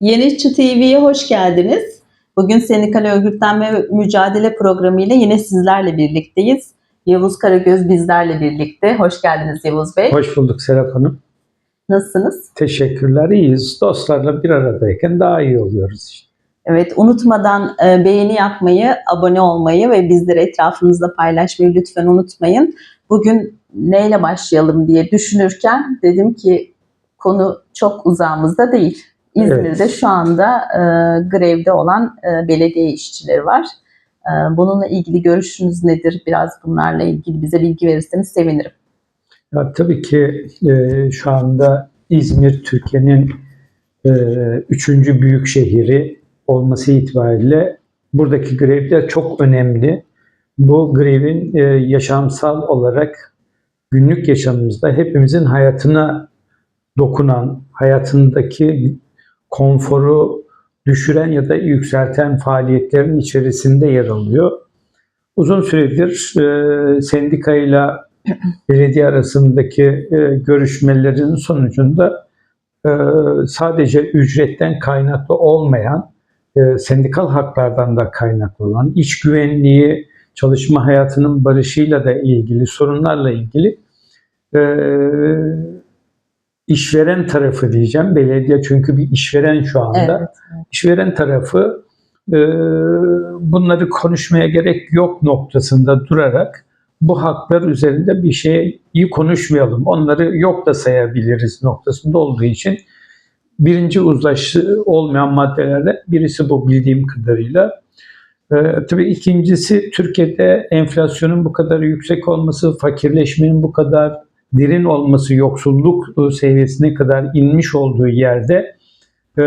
Yeni İşçi TV'ye hoş geldiniz. Bugün Sendikal Örgütlenme ve Mücadele Programı ile yine sizlerle birlikteyiz. Yavuz Karagöz bizlerle birlikte. Hoş geldiniz Yavuz Bey. Hoş bulduk Serap Hanım. Nasılsınız? Teşekkürler. İyiyiz. Dostlarla bir aradayken daha iyi oluyoruz işte. Evet, unutmadan e, beğeni yapmayı, abone olmayı ve bizleri etrafınızda paylaşmayı lütfen unutmayın. Bugün neyle başlayalım diye düşünürken dedim ki konu çok uzağımızda değil. İzmir'de Evet. şu anda e, grevde olan e, belediye işçileri var. E, bununla ilgili görüşünüz nedir? Biraz bunlarla ilgili bize bilgi verirseniz sevinirim. Ya, tabii ki e, şu anda İzmir Türkiye'nin e, üçüncü büyük şehri olması itibariyle buradaki grevler çok önemli. Bu grevin e, yaşamsal olarak günlük yaşamımızda hepimizin hayatına dokunan, hayatındaki konforu düşüren ya da yükselten faaliyetlerin içerisinde yer alıyor. Uzun süredir e, sendikayla belediye arasındaki e, görüşmelerin sonucunda e, sadece ücretten kaynaklı olmayan, e, sendikal haklardan da kaynaklı olan, iş güvenliği, çalışma hayatının barışıyla da ilgili sorunlarla ilgili e, işveren tarafı diyeceğim. Belediye çünkü bir işveren şu anda. Evet. İşveren tarafı e, bunları konuşmaya gerek yok noktasında durarak bu haklar üzerinde bir şeyi konuşmayalım. Onları yok da sayabiliriz noktasında olduğu için birinci uzlaşı olmayan maddelerden birisi bu bildiğim kadarıyla. E, tabii ikincisi Türkiye'de enflasyonun bu kadar yüksek olması, fakirleşmenin bu kadar derin olması, yoksulluk e, seviyesine kadar inmiş olduğu yerde e,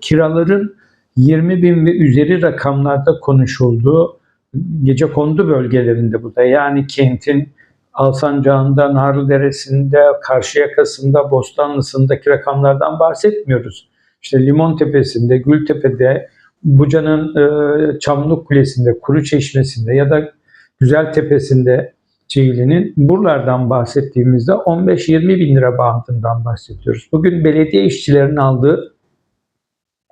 kiraların 20 bin ve üzeri rakamlarda konuşulduğu gece kondu bölgelerinde bu da yani kentin Alsancak'ında, Narlıdere'sinde, Karşıyaka'sında, Bostanlısı'ndaki rakamlardan bahsetmiyoruz. İşte Limon Tepesi'nde, Gültepe'de, Buca'nın e, Çamlık Kulesi'nde, Kuru Çeşmesi'nde ya da Güzel Tepesi'nde Çiğli'nin buralardan bahsettiğimizde 15-20 bin lira bandından bahsediyoruz. Bugün belediye işçilerinin aldığı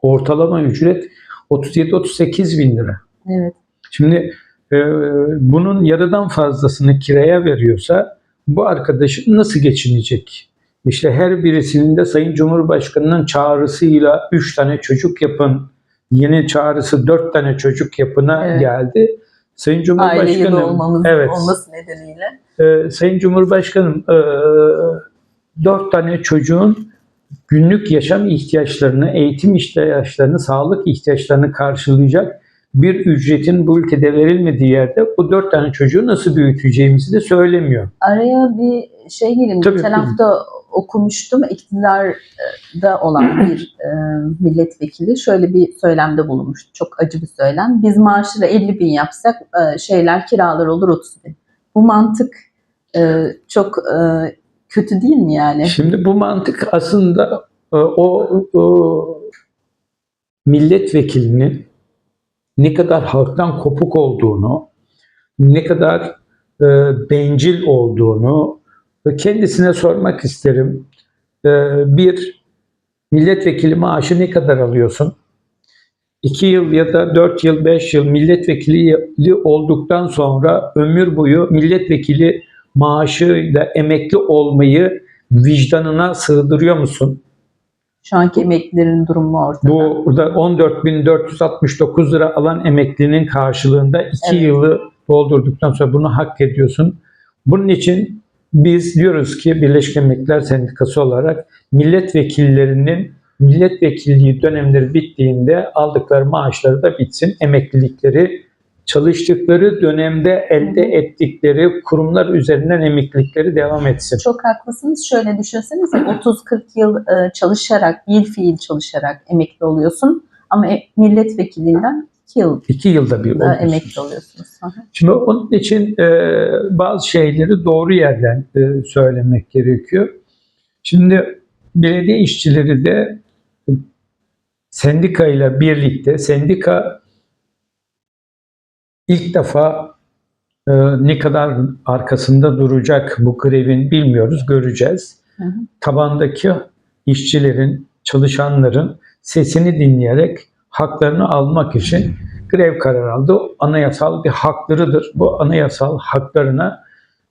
ortalama ücret 37-38 bin lira. Evet. Şimdi e, bunun yarıdan fazlasını kiraya veriyorsa bu arkadaşın nasıl geçinecek? İşte her birisinin de Sayın Cumhurbaşkanı'nın çağrısıyla 3 tane çocuk yapın, yeni çağrısı 4 tane çocuk yapına Evet. geldi. Sayın Aile Cumhurbaşkanı yılı olmamız, evet. olması nedeniyle. Ee, Sayın Cumhurbaşkanım, e, dört tane çocuğun günlük yaşam ihtiyaçlarını, eğitim ihtiyaçlarını, sağlık ihtiyaçlarını karşılayacak bir ücretin bu ülkede verilmediği yerde bu dört tane çocuğu nasıl büyüteceğimizi de söylemiyor. Araya bir şey gireyim. Tabii, Geçen hafta okumuştum. İktidarda olan bir e, milletvekili şöyle bir söylemde bulunmuştu. Çok acı bir söylem. Biz maaşıyla 50 bin yapsak e, şeyler kiralar olur 30 bin. Bu mantık e, çok e, kötü değil mi yani? Şimdi bu mantık aslında e, o, o milletvekilinin ne kadar halktan kopuk olduğunu, ne kadar e, bencil olduğunu kendisine sormak isterim. E, bir, milletvekili maaşı ne kadar alıyorsun? İki yıl ya da dört yıl, beş yıl milletvekili olduktan sonra ömür boyu milletvekili maaşıyla emekli olmayı vicdanına sığdırıyor musun? Şu anki emeklilerin durumu ortada. Bu burada 14.469 lira alan emeklinin karşılığında 2 Evet. yılı doldurduktan sonra bunu hak ediyorsun. Bunun için biz diyoruz ki Birleşik Emekliler Sendikası olarak milletvekillerinin milletvekilliği dönemleri bittiğinde aldıkları maaşları da bitsin. Emeklilikleri çalıştıkları dönemde elde ettikleri kurumlar üzerinden emeklilikleri devam etsin. Çok haklısınız. Şöyle düşünsenize 30-40 yıl e, çalışarak, bir fiil çalışarak emekli oluyorsun. Ama e, milletvekilinden 2 yıl 2 yılda bir oluyorsunuz. emekli oluyorsunuz. Şimdi onun için e, bazı şeyleri doğru yerden söylemek gerekiyor. Şimdi belediye işçileri de sendika ile birlikte sendika ilk defa e, ne kadar arkasında duracak bu grevin bilmiyoruz, göreceğiz. Hı hı. Tabandaki işçilerin, çalışanların sesini dinleyerek haklarını almak için grev kararı aldı. Anayasal bir haklarıdır. Bu anayasal haklarına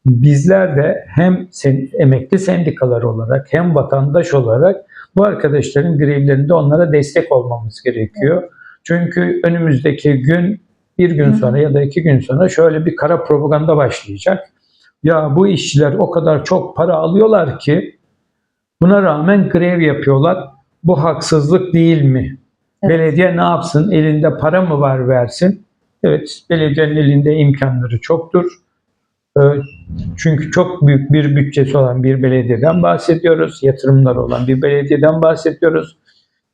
bizler de hem sen, emekli sendikalar olarak hem vatandaş olarak bu arkadaşların grevlerinde onlara destek olmamız gerekiyor. Çünkü önümüzdeki gün bir gün sonra ya da iki gün sonra şöyle bir kara propaganda başlayacak. Ya bu işçiler o kadar çok para alıyorlar ki buna rağmen grev yapıyorlar. Bu haksızlık değil mi? Evet. Belediye ne yapsın? Elinde para mı var versin? Evet, belediyenin elinde imkanları çoktur. Ee, Çünkü çok büyük bir bütçesi olan bir belediyeden bahsediyoruz. Yatırımları olan bir belediyeden bahsediyoruz.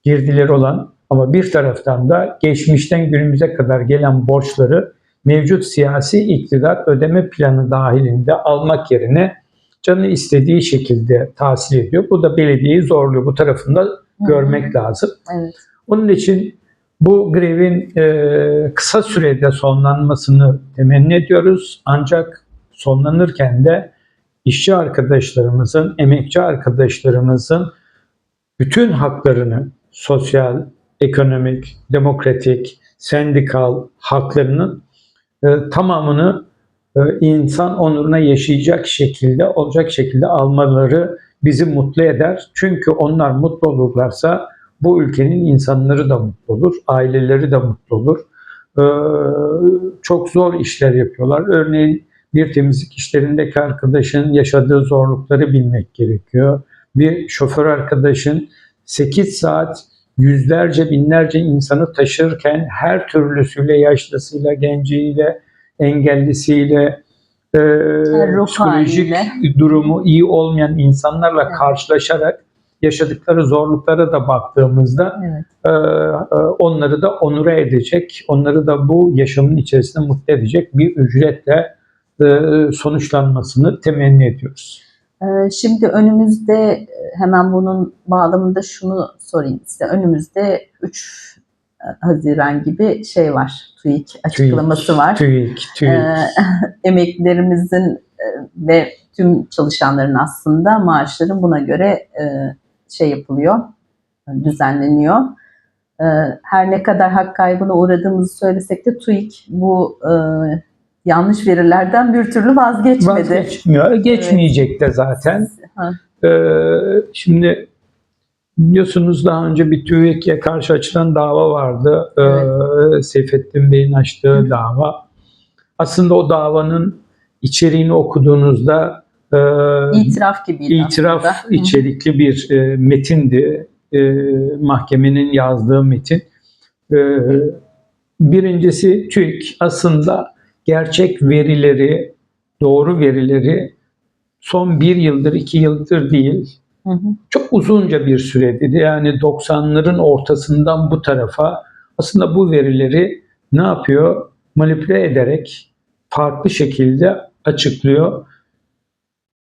Girdileri olan ama bir taraftan da geçmişten günümüze kadar gelen borçları mevcut siyasi iktidar ödeme planı dahilinde almak yerine canı istediği şekilde tahsil ediyor. Bu da belediyeyi zorluyor. Bu tarafında görmek lazım. Evet. Onun için bu grevin e, kısa sürede sonlanmasını temenni ediyoruz. Ancak sonlanırken de işçi arkadaşlarımızın, emekçi arkadaşlarımızın bütün haklarını, sosyal, ekonomik, demokratik, sendikal haklarının e, tamamını e, insan onuruna yaşayacak şekilde, olacak şekilde almaları bizi mutlu eder. Çünkü onlar mutlu olurlarsa bu ülkenin insanları da mutlu olur, aileleri de mutlu olur. Ee, çok zor işler yapıyorlar. Örneğin bir temizlik işlerindeki arkadaşın yaşadığı zorlukları bilmek gerekiyor. Bir şoför arkadaşın 8 saat yüzlerce binlerce insanı taşırken her türlüsüyle, yaşlısıyla, genciyle, engellisiyle, e, ruh psikolojik haliyle. durumu iyi olmayan insanlarla Evet. karşılaşarak yaşadıkları zorluklara da baktığımızda Evet. e, e, onları da onura edecek, onları da bu yaşamın içerisinde mutlu edecek bir ücretle e, sonuçlanmasını temenni ediyoruz. Ee, Şimdi önümüzde e, hemen bunun bağlamında şunu sorayım size. Önümüzde 3 Haziran gibi şey var. TÜİK açıklaması var. TÜİK, TÜİK. Ee, emeklilerimizin e, ve tüm çalışanların aslında maaşları buna göre e, şey yapılıyor, düzenleniyor. Ee, Her ne kadar hak kaybına uğradığımızı söylesek de TÜİK bu e, yanlış verilerden bir türlü vazgeçmedi. Vazgeçmiyor. Geçmeyecek de zaten. Ha, Ee, şimdi biliyorsunuz daha önce bir TÜİK'e karşı açılan dava vardı. Ee, Seyfettin Bey'in açtığı dava. Aslında o davanın içeriğini okuduğunuzda e, İtiraf gibiydi itiraf aslında. Hı. içerikli bir e, metindi. E, mahkemenin yazdığı metin. E, birincisi TÜİK aslında gerçek verileri, doğru verileri son bir yıldır, iki yıldır değil, Hı hı. çok uzunca bir süredir. Yani 90'ların ortasından bu tarafa aslında bu verileri ne yapıyor? Manipüle ederek farklı şekilde açıklıyor.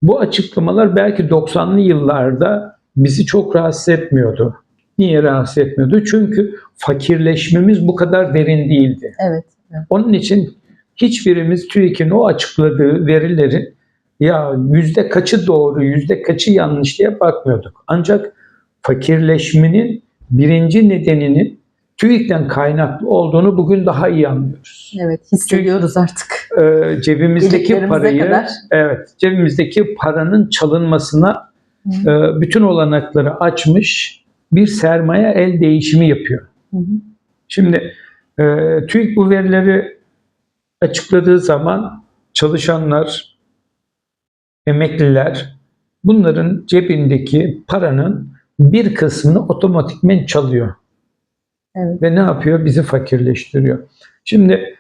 Bu açıklamalar belki 90'lı yıllarda bizi çok rahatsız etmiyordu. Niye rahatsız etmiyordu? Çünkü fakirleşmemiz bu kadar derin değildi. Evet. Onun için hiçbirimiz TÜİK'in o açıkladığı verilerin ya yüzde kaçı doğru, yüzde kaçı yanlış diye bakmıyorduk. Ancak fakirleşmenin birinci nedeninin TÜİK'ten kaynaklı olduğunu bugün daha iyi anlıyoruz. Evet, hissediyoruz artık. Ee, cebimizdeki parayı, kadar. evet, cebimizdeki paranın çalınmasına Hı e, bütün olanakları açmış bir sermaye el değişimi yapıyor. hı. Şimdi e, TÜİK bu verileri açıkladığı zaman çalışanlar, emekliler bunların cebindeki paranın bir kısmını otomatikmen çalıyor. Evet. Ve ne yapıyor? Bizi fakirleştiriyor. Şimdi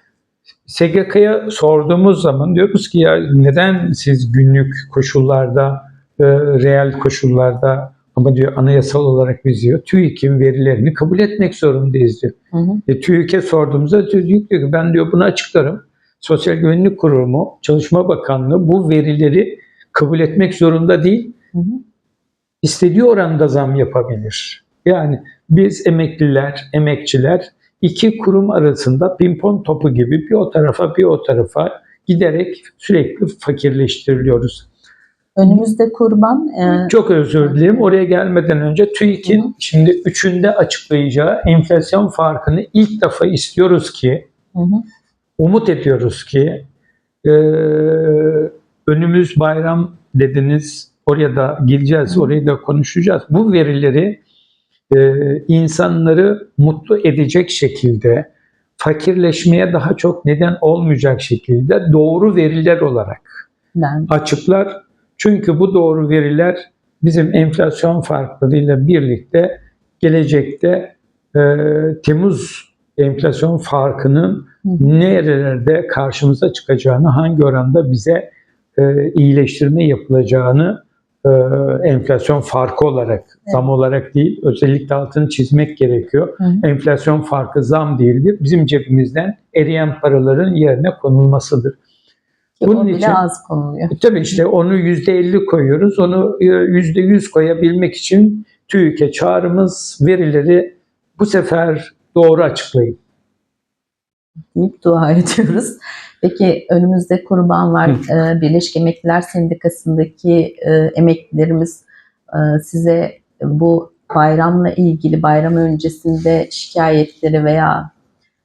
SGK'ya sorduğumuz zaman diyoruz ki ya neden siz günlük koşullarda, e, reel koşullarda ama diyor anayasal olarak biz diyor TÜİK'in verilerini kabul etmek zorundayız diyor. Hı hı. E, TÜİK'e sorduğumuzda TÜİK diyor ki ben diyor bunu açıklarım. Sosyal Güvenlik Kurumu, Çalışma Bakanlığı bu verileri kabul etmek zorunda değil. Hı hı. İstediği oranda zam yapabilir. Yani biz emekliler, emekçiler iki kurum arasında pimpon topu gibi bir o tarafa bir o tarafa giderek sürekli fakirleştiriliyoruz. Önümüzde kurban. e, Çok özür dilerim. Oraya gelmeden önce Hı hı. TÜİK'in şimdi üçünde açıklayacağı enflasyon farkını ilk defa istiyoruz ki, hı, umut ediyoruz ki e, önümüz bayram dediniz. Oraya da gireceğiz, Hı. orayı da konuşacağız. Bu verileri e, insanları mutlu edecek şekilde, fakirleşmeye daha çok neden olmayacak şekilde doğru veriler olarak ben açıklar. Çünkü bu doğru veriler bizim enflasyon farklarıyla birlikte gelecekte e, Temmuz enflasyon farkının nerelerde karşımıza çıkacağını, hangi oranda bize e, iyileştirme yapılacağını e, enflasyon farkı olarak, zam olarak değil, özellikle altını çizmek gerekiyor. Hı hı. Enflasyon farkı zam değildir. Bizim cebimizden eriyen paraların yerine konulmasıdır. Ki bunun bile için- az konuluyor. E, Tabii işte onu %50 koyuyoruz. Onu e, %100 koyabilmek için TÜİK'e çağrımız verileri bu sefer doğru açıklayın. deyip dua ediyoruz. Peki önümüzde kurban var. Ee, Birleşik Emekliler Sendikası'ndaki e, emeklilerimiz e, size bu bayramla ilgili bayram öncesinde şikayetleri veya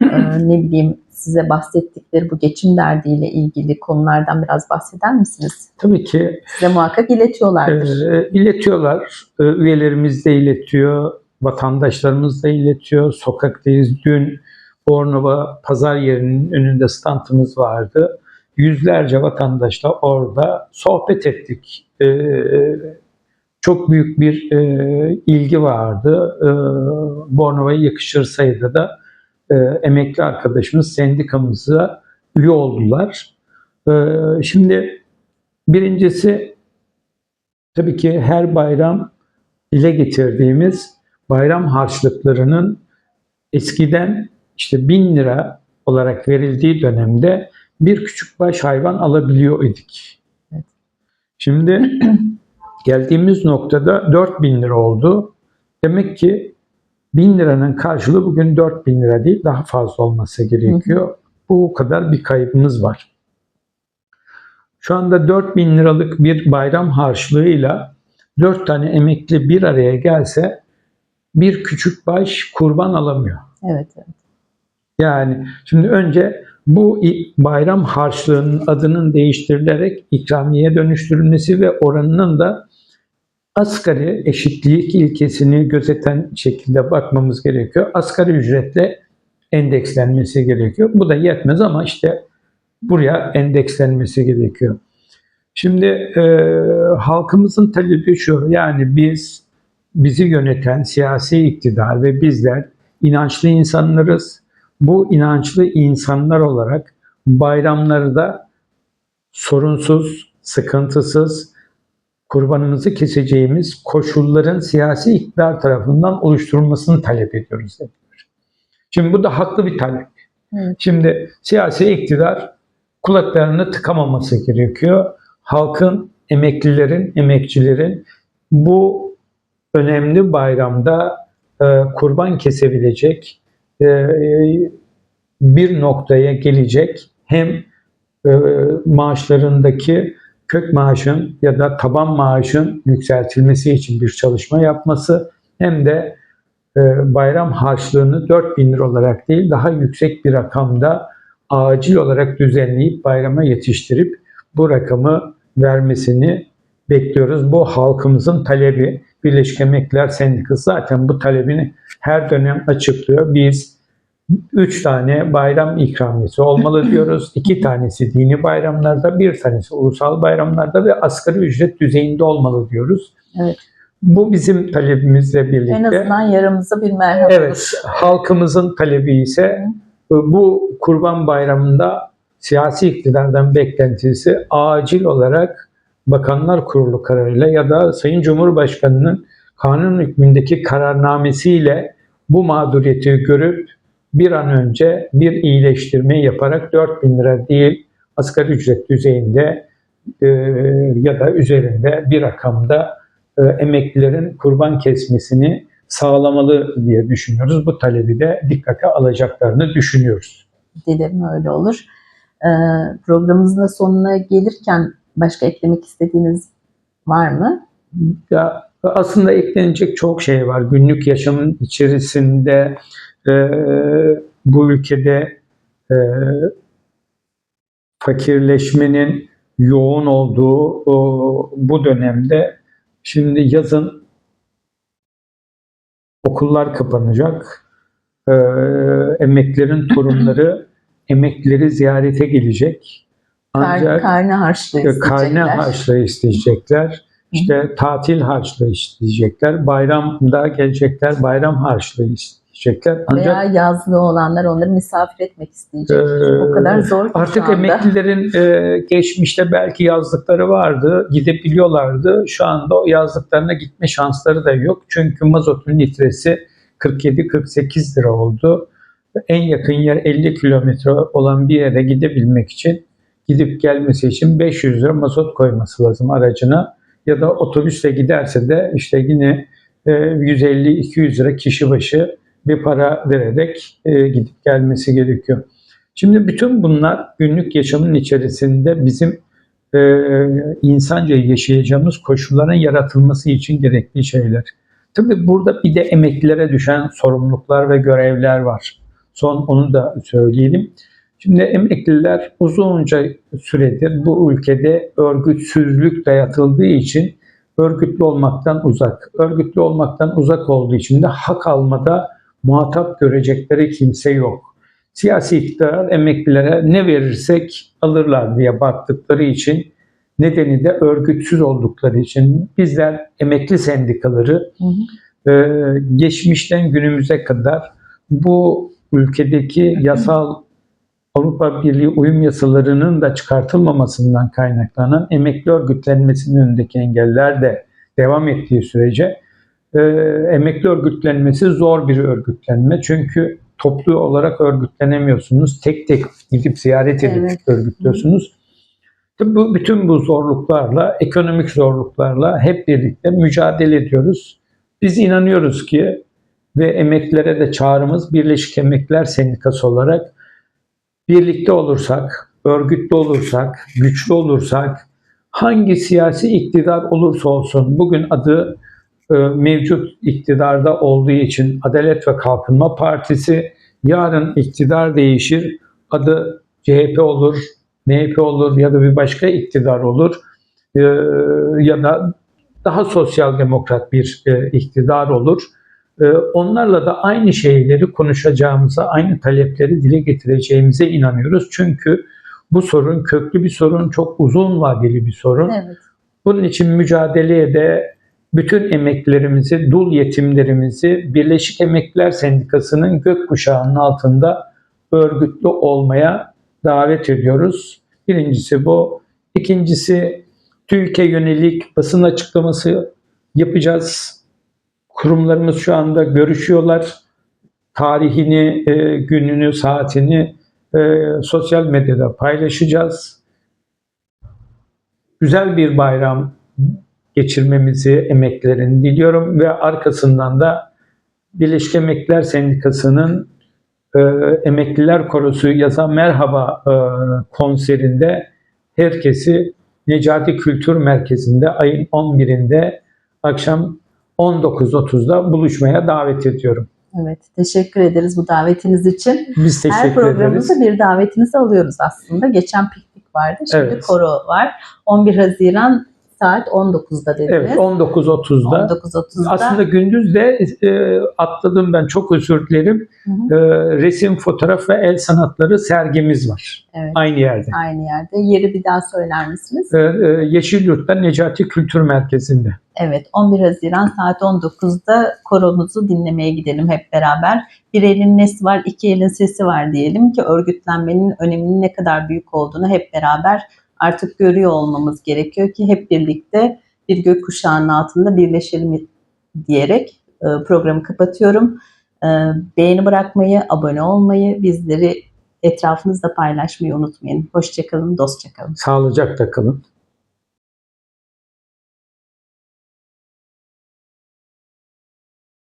e, ne bileyim size bahsettikleri bu geçim derdiyle ilgili konulardan biraz bahseder misiniz? Tabii ki Size muhakkak iletiyorlardır. e, iletiyorlar. E, üyelerimiz de iletiyor. Vatandaşlarımız da iletiyor. Sokaktayız. Dün Bornova pazar yerinin önünde standımız vardı. Yüzlerce vatandaşla orada sohbet ettik. E, çok büyük bir e, ilgi vardı. E, Bornova'ya yakışır sayıda da e, emekli arkadaşımız sendikamıza üye oldular. E, şimdi birincisi tabii ki her bayram dile getirdiğimiz bayram harçlıklarının eskiden işte bin lira olarak verildiği dönemde bir küçük baş hayvan alabiliyor idik. Evet. Şimdi geldiğimiz noktada 4000 lira oldu. Demek ki 1000 liranın karşılığı bugün 4000 lira değil daha fazla olması gerekiyor. Bu kadar bir kaybımız var. Şu anda 4000 liralık bir bayram harçlığıyla 4 tane emekli bir araya gelse bir küçük baş kurban alamıyor. Evet, evet. Yani şimdi önce bu bayram harçlığının adının değiştirilerek ikramiye dönüştürülmesi ve oranının da asgari eşitlik ilkesini gözeten şekilde bakmamız gerekiyor. Asgari ücretle endekslenmesi gerekiyor. Bu da yetmez ama işte buraya endekslenmesi gerekiyor. Şimdi e, halkımızın talebi şu, yani biz bizi yöneten siyasi iktidar ve bizler inançlı insanlarız. Bu inançlı insanlar olarak bayramları da sorunsuz, sıkıntısız, kurbanımızı keseceğimiz koşulların siyasi iktidar tarafından oluşturulmasını talep ediyoruz. dediler. Şimdi bu da haklı bir talep. Evet. Şimdi siyasi iktidar kulaklarını tıkamaması gerekiyor. Halkın, emeklilerin, emekçilerin bu önemli bayramda e, kurban kesebilecek e, bir noktaya gelecek hem e, maaşlarındaki kök maaşın ya da taban maaşın yükseltilmesi için bir çalışma yapması hem de e, bayram harçlığını 4000 lira olarak değil daha yüksek bir rakamda acil olarak düzenleyip bayrama yetiştirip bu rakamı vermesini bekliyoruz. Bu halkımızın talebi. Birleşik Emekliler Sendikası zaten bu talebini her dönem açıklıyor. Biz üç tane bayram ikramiyesi olmalı diyoruz. İki tanesi dini bayramlarda, bir tanesi ulusal bayramlarda ve asgari ücret düzeyinde olmalı diyoruz. Evet. Bu bizim talebimizle birlikte. En azından yaramıza bir merhem Evet, olur. halkımızın talebi ise bu Kurban Bayramı'nda siyasi iktidardan beklentisi acil olarak Bakanlar Kurulu kararıyla ya da Sayın Cumhurbaşkanı'nın kanun hükmündeki kararnamesiyle bu mağduriyeti görüp bir an önce bir iyileştirme yaparak 4 bin lira değil asgari ücret düzeyinde e, ya da üzerinde bir rakamda e, emeklilerin kurban kesmesini sağlamalı diye düşünüyoruz. Bu talebi de dikkate alacaklarını düşünüyoruz. Dilerim öyle olur. Ee, programımızın da sonuna gelirken başka eklemek istediğiniz Var mı? Ya aslında eklenecek çok şey var. Günlük yaşamın içerisinde e, bu ülkede e, fakirleşmenin yoğun olduğu o, bu dönemde şimdi yazın okullar kapanacak. E, emeklerin torunları emekleri ziyarete gelecek. Ancak karne harçlığı e, isteyecekler. Karne harçlığı isteyecekler. İşte tatil harçlığı isteyecekler. Bayramda gelecekler. Bayram harçlığı isteyecekler. Ancak Veya yazlığı olanlar onları misafir etmek isteyecek. Ee, o kadar zor ki artık şu anda. emeklilerin e, geçmişte belki yazlıkları vardı. Gidebiliyorlardı. Şu anda o yazlıklarına gitme şansları da yok. Çünkü mazotun litresi 47-48 lira oldu. En yakın yer 50 kilometre olan bir yere gidebilmek için gidip gelmesi için 500 lira mazot koyması lazım aracına. Ya da otobüsle giderse de işte yine e, 150-200 lira kişi başı bir para vererek e, gidip gelmesi gerekiyor. Şimdi bütün bunlar günlük yaşamın içerisinde bizim e, insanca yaşayacağımız koşulların yaratılması için gerekli şeyler. Tabii burada bir de emeklilere düşen sorumluluklar ve görevler var. Son onu da söyleyelim. Şimdi emekliler uzunca süredir bu ülkede örgütsüzlük dayatıldığı için örgütlü olmaktan uzak. Örgütlü olmaktan uzak olduğu için de hak almada muhatap görecekleri kimse yok. Siyasi iktidar emeklilere ne verirsek alırlar diye baktıkları için nedeni de örgütsüz oldukları için bizler emekli sendikaları Hı hı. e, geçmişten günümüze kadar bu ülkedeki yasal Avrupa Birliği uyum yasalarının da çıkartılmamasından kaynaklanan emekli örgütlenmesinin önündeki engeller de devam ettiği sürece e, emekli örgütlenmesi zor bir örgütlenme. Çünkü toplu olarak örgütlenemiyorsunuz. Tek tek gidip ziyaret edip Evet. örgütlüyorsunuz. Tabii bu, bütün bu zorluklarla, ekonomik zorluklarla hep birlikte mücadele ediyoruz. Biz inanıyoruz ki ve emeklilere de çağrımız Birleşik Emekliler Sendikası olarak birlikte olursak, örgütlü olursak, güçlü olursak, hangi siyasi iktidar olursa olsun, bugün adı mevcut iktidarda olduğu için Adalet ve Kalkınma Partisi, yarın iktidar değişir, adı CHP olur, MHP olur ya da bir başka iktidar olur e, ya da daha sosyal demokrat bir e, iktidar olur. E, onlarla da aynı şeyleri konuşacağımıza, aynı talepleri dile getireceğimize inanıyoruz. Çünkü bu sorun köklü bir sorun, çok uzun vadeli bir sorun. Evet. Bunun için mücadeleye de bütün emeklilerimizi, dul yetimlerimizi Birleşik Emekliler Sendikası'nın gökkuşağının altında örgütlü olmaya davet ediyoruz. Birincisi bu. İkincisi TÜİK'e yönelik basın açıklaması yapacağız. Kurumlarımız şu anda görüşüyorlar. Tarihini, e, gününü, saatini e, sosyal medyada paylaşacağız. Güzel bir bayram geçirmemizi emeklerin diliyorum ve arkasından da Birleşik Emekliler Sendikası'nın e, Emekliler Korosu Yaza Merhaba e, konserinde herkesi Necati Kültür Merkezi'nde ayın 11'inde akşam 19.30'da buluşmaya davet ediyorum. Evet. Teşekkür ederiz bu davetiniz için. Biz Her teşekkür programımızda ederiz. bir davetinizi alıyoruz aslında. Geçen piknik vardı. Şimdi Evet. koro var. 11 Haziran saat 19'da dediniz. Evet 19.30'da. 19.30'da. Aslında gündüz de e, atladım ben çok özür dilerim. Hı hı. E, resim, fotoğraf ve el sanatları sergimiz var. Evet. Aynı yerde. Aynı yerde. Yeri bir daha söyler misiniz? E, e, Yeşilyurt'ta Necati Kültür Merkezi'nde. Evet, 11 Haziran saat 19'da koromuzu dinlemeye gidelim hep beraber. Bir elin nesi var, iki elin sesi var diyelim ki örgütlenmenin öneminin ne kadar büyük olduğunu hep beraber artık görüyor olmamız gerekiyor ki hep birlikte bir gökkuşağının altında birleşelim diyerek e, programı kapatıyorum. E, Beğeni bırakmayı, abone olmayı, bizleri etrafınızda paylaşmayı unutmayın. Hoşçakalın, dostça kalın. Sağlıcakla kalın.